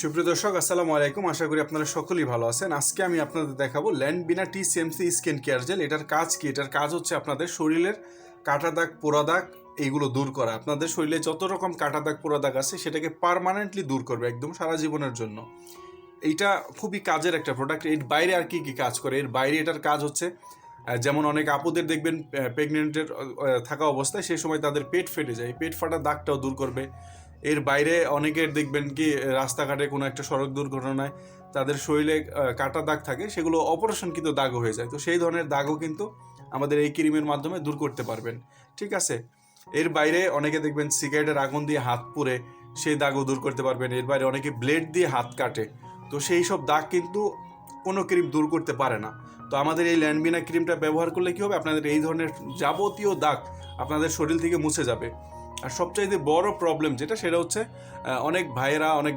সুপ্রিয় দর্শক, আসসালামু আলাইকুম। আশা করি আপনারা সকলেই ভালো আছেন। আজকে আমি আপনাদের দেখাবো Lanbena T CMC skin care gel. এটার কাজ কি? এটার কাজ হচ্ছে আপনাদের শরীরের কাটা দাগ, পোড়া দাগ এইগুলো দূর করা। আপনাদের শরীরে যত রকম কাটা দাগ, পোড়া দাগ আছে, সেটাকে পার্মানেন্টলি দূর করবে একদম সারা জীবনের জন্য। এইটা খুবই কাজের একটা প্রোডাক্টের বাইরে আর কি কি কাজ করে? এর বাইরে এটার কাজ হচ্ছে যেমন অনেক আপুদের দেখবেন প্রেগনেন্টের থাকা অবস্থায় সেই সময় তাদের পেট ফেটে যায়। পেট ফাটা দাগটাও দূর করবে। এর বাইরে অনেকের দেখবেন কি, রাস্তাঘাটে কোনো একটা সড়ক দুর্ঘটনায় তাদের শরীরে কাটা দাগ থাকে, সেগুলো অপারেশন কিন্তু দাগও হয়ে যায়। তো সেই ধরনের দাগও কিন্তু আমাদের এই ক্রিমের মাধ্যমে দূর করতে পারবেন। ঠিক আছে? এর বাইরে অনেকে দেখবেন সিগারেটের আগুন দিয়ে হাত পুড়ে সেই দাগও দূর করতে পারবেন। এর বাইরে অনেকে ব্লেড দিয়ে হাত কাটে। তো সেই সব দাগ কিন্তু কোনো ক্রিম দূর করতে পারে না। তো আমাদের এই ল্যান্ডবিনা ক্রিমটা ব্যবহার করলে কী হবে? আপনাদের এই ধরনের যাবতীয় দাগ আপনাদের শরীর থেকে মুছে যাবে। আর সবচাইতে বড় প্রবলেম যেটা সেটা হচ্ছে অনেক ভাইয়েরা, অনেক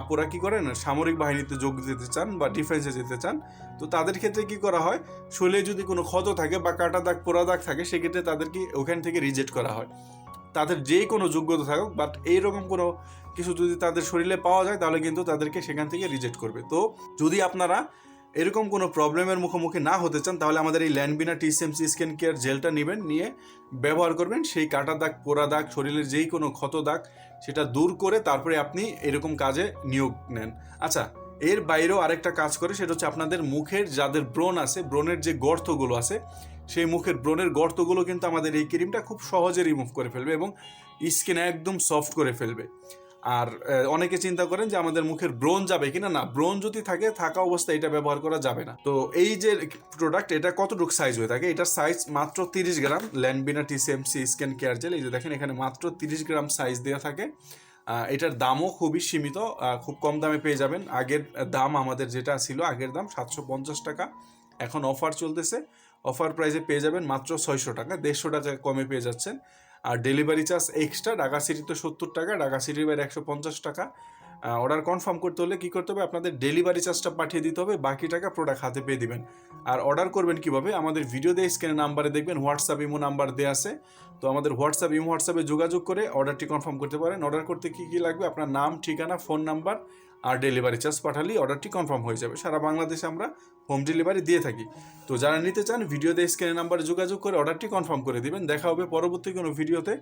আপুরা কি করেন, সামরিক বাহিনীতে যোগ দিতে চান বা ডিফেন্সে যেতে চান, তো তাদের ক্ষেত্রে কি করা হয় শরীরে যদি কোনো ক্ষত থাকে বা কাটা দাগ, পোড়া দাগ থাকে, সেক্ষেত্রে তাদেরকে ওখান থেকে রিজেক্ট করা হয়। তাদের যে কোনো যোগ্যতা থাকুক বাট এইরকম কোনো কিছু যদি তাদের শরীরে পাওয়া যায়, তাহলে কিন্তু তাদেরকে সেখান থেকে রিজেক্ট করবে। তো যদি আপনারা এরকম কোনো প্রবলেমের মুখোমুখি না হতে চান, তাহলে আমাদের এই ল্যান্ডবিনা টিসএমসি স্কিন কেয়ার জেলটা নেবেন, নিয়ে ব্যবহার করবেন। সেই কাটা দাগ, পোড়া দাগ, শরীরের যেই কোনো ক্ষত দাগ, সেটা দূর করে তারপরে আপনি এরকম কাজে নিয়োগ নেন। আচ্ছা এর বাইরেও আরেকটা কাজ করে, সেটা হচ্ছে আপনাদের মুখের যাদের ব্রণ আছে, ব্রণের যে গর্তগুলো আছে, সেই মুখের ব্রণের গর্তগুলো কিন্তু আমাদের এই ক্রিমটা খুব সহজে রিমুভ করে ফেলবে এবং স্কিন একদম সফট করে ফেলবে। আর অনেকে চিন্তা করেন যে আমাদের মুখের ব্রণ যাবে কিনা? না, ব্রণ যদি থাকে, থাকা অবস্থায় এটা ব্যবহার করা যাবে না। তো এই যে প্রোডাক্ট এটা কতটুকু সাইজ হয়ে থাকে? এটার সাইজ মাত্র তিরিশ gram Lanbena TCMC skin care gel এই যে দেখেন এখানে মাত্র তিরিশ গ্রাম সাইজ দেওয়া থাকে। এটার দামও খুবই সীমিত খুব কম দামে পেয়ে যাবেন। আগের দাম আমাদের যেটা ছিল, আগের দাম সাতশো পঞ্চাশ টাকা, এখন অফার চলতেছে। অফার প্রাইসে পেয়ে যাবেন মাত্র ছয়শো টাকা, দেড়শো টাকা কমে পেয়ে যাচ্ছেন। আর delivery charge extra Dhaka city সত্তর টাকা ঢাকা সিটির বাইরে একশো পঞ্চাশ টাকা। অর্ডার কনফার্ম করতে হলে কী করতে হবে? আপনাদের ডেলিভারি চার্জটা পাঠিয়ে দিতে হবে, বাকি টাকা প্রোডাক্ট হাতে পেয়ে দিবেন। আর অর্ডার করবেন কীভাবে? আমাদের ভিডিও দিয়ে স্ক্রিনে নাম্বারে দেখবেন হোয়াটসঅ্যাপ ইমো নাম্বার দেওয়া আছে। তো আমাদের হোয়াটসঅ্যাপ ইমো হোয়াটসঅ্যাপে যোগাযোগ করে অর্ডারটি কনফার্ম করতে পারেন। অর্ডার করতে কী কী লাগবে? আপনার নাম, ঠিকানা ফোন নাম্বার আর ডেলিভারি চার্জ পাঠালেই অর্ডারটি কনফার্ম হয়ে যাবে। সারা বাংলাদেশে আমরা হোম ডেলিভারি দিয়ে থাকি। তো যারা নিতে চান ভিডিও দিয়ে স্ক্রিনে নাম্বারে যোগাযোগ করে অর্ডারটি কনফার্ম করে দিবেন। দেখা হবে পরবর্তী কোনো ভিডিওতে